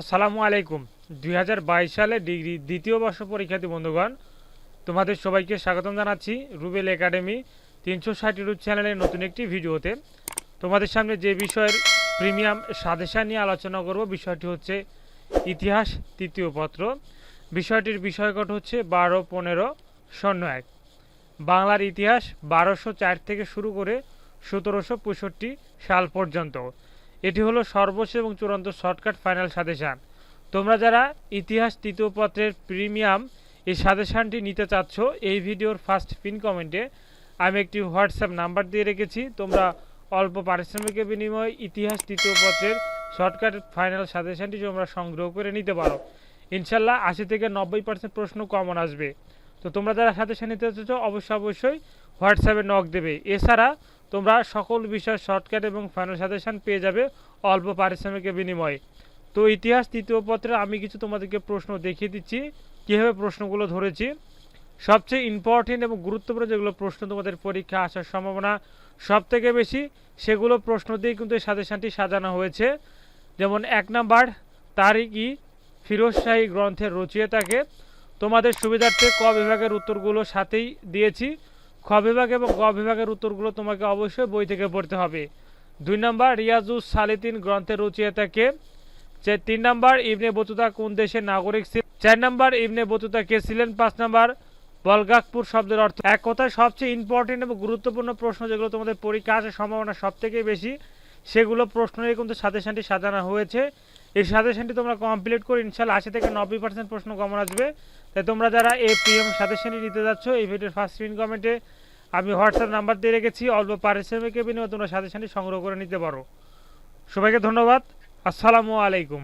আসসালামু আলাইকুম। দুই হাজার বাইশ সালে ডিগ্রি দ্বিতীয় বর্ষ পরীক্ষার্থী বন্ধুগণ, তোমাদের সবাইকে স্বাগতম জানাচ্ছি রুবেল একাডেমি তিনশো ষাট ইউটিউব চ্যানেলের নতুন একটি ভিডিওতে। তোমাদের সামনে যে বিষয়ের প্রিমিয়াম সাদেশা নিয়ে আলোচনা করব, বিষয়টি হচ্ছে ইতিহাস তৃতীয় পত্র। বিষয়টির বিষয়কট হচ্ছে বারো পনেরো শূন্য এক। বাংলার ইতিহাস বারোশো চার থেকে শুরু করে সতেরোশো পঁয়ষট্টি সাল পর্যন্ত। এটি হলো সর্বশেষ এবং চূড়ান্ত শর্টকাট ফাইনাল সাজেশান। তোমরা যারা ইতিহাস তৃতীয় পত্রের প্রিমিয়াম এই সাজেশানটি নিতে চাচ্ছ, এই ভিডিওর ফার্স্ট পিন কমেন্টে আমি একটি হোয়াটসঅ্যাপ নাম্বার দিয়ে রেখেছি। তোমরা অল্প পারিশ্রমিকের বিনিময়ে ইতিহাস তৃতীয় পত্রের শর্টকাট ফাইনাল সাজেশানটি তোমরা সংগ্রহ করে নিতে পারো। ইনশাল্লাহ আশি থেকে নব্বই পার্সেন্ট প্রশ্ন কমন আসবে। তো তোমরা যারা সাজেশান নিতে চাচ্ছ, অবশ্যই অবশ্যই হোয়াটসঅ্যাপে নক দেবে। এছাড়া তোমরা সকল বিষয় শর্টকাট এবং ফাইনাল সাজেশন পেয়ে যাবে অল্প পারিশ্রমিকের বিনিময়ে। তো ইতিহাস তৃতীয় পত্রে আমি কিছু তোমাদেরকে প্রশ্ন দেখিয়ে দিচ্ছি, কীভাবে প্রশ্নগুলো ধরেছি। সবচেয়ে ইম্পর্টেন্ট এবং গুরুত্বপূর্ণ যেগুলো প্রশ্ন তোমাদের পরীক্ষা আসার সম্ভাবনা সব থেকে বেশি, সেগুলো প্রশ্ন দিয়ে কিন্তু এই সাজেশানটি সাজানো হয়েছে। যেমন এক নাম্বার তারিখই ফিরোজ শাহী গ্রন্থের থাকে তোমাদের সুবিধার্থে ক বিভাগের উত্তরগুলো সাথেই দিয়েছি। খ বিভাগ এবং গ বিভাগের উত্তরগুলো তোমাকে অবশ্যই বই থেকে পড়তে হবে। দুই নম্বর, রিয়াজুস সালেতিন গ্রন্থের রচয়িতাকে যে তিন নম্বর, ইবনে বতুতা কোন দেশের নাগরিক ছিলেন চার নম্বর, ইবনে বতুতা কে ছিলেন? পাঁচ নম্বর, বলগাকপুর শব্দের অর্থ। এক কথায় সবচেয়ে ইম্পর্টেন্ট এবং গুরুত্বপূর্ণ প্রশ্ন যেগুলো তোমাদের পরীক্ষা আসার সম্ভাবনা সব থেকে বেশি সেগুলো প্রশ্নের কিন্তু সাজেশানটি সাজানো হয়েছে। এই সাজেশানটি তোমরা কমপ্লিট করে ইনশাল্লাহ আশি থেকে নব্বই পার্সেন্ট প্রশ্ন কমন আসবে। তাই তোমরা যারা এই প্রিমিয়াম সাজেশানটি নিতে যাচ্ছ, এই ভিডিওর ফার্স্ট স্ক্রিন কমেন্টে আমি হোয়াটসঅ্যাপ নাম্বার দিয়ে রেখেছি, অল্প পারিশ্রমিকের বিনিময়ে তোমরা সাজেশানটি সংগ্রহ করে নিতে পারো। সবাইকে ধন্যবাদ। আসসালামু আলাইকুম।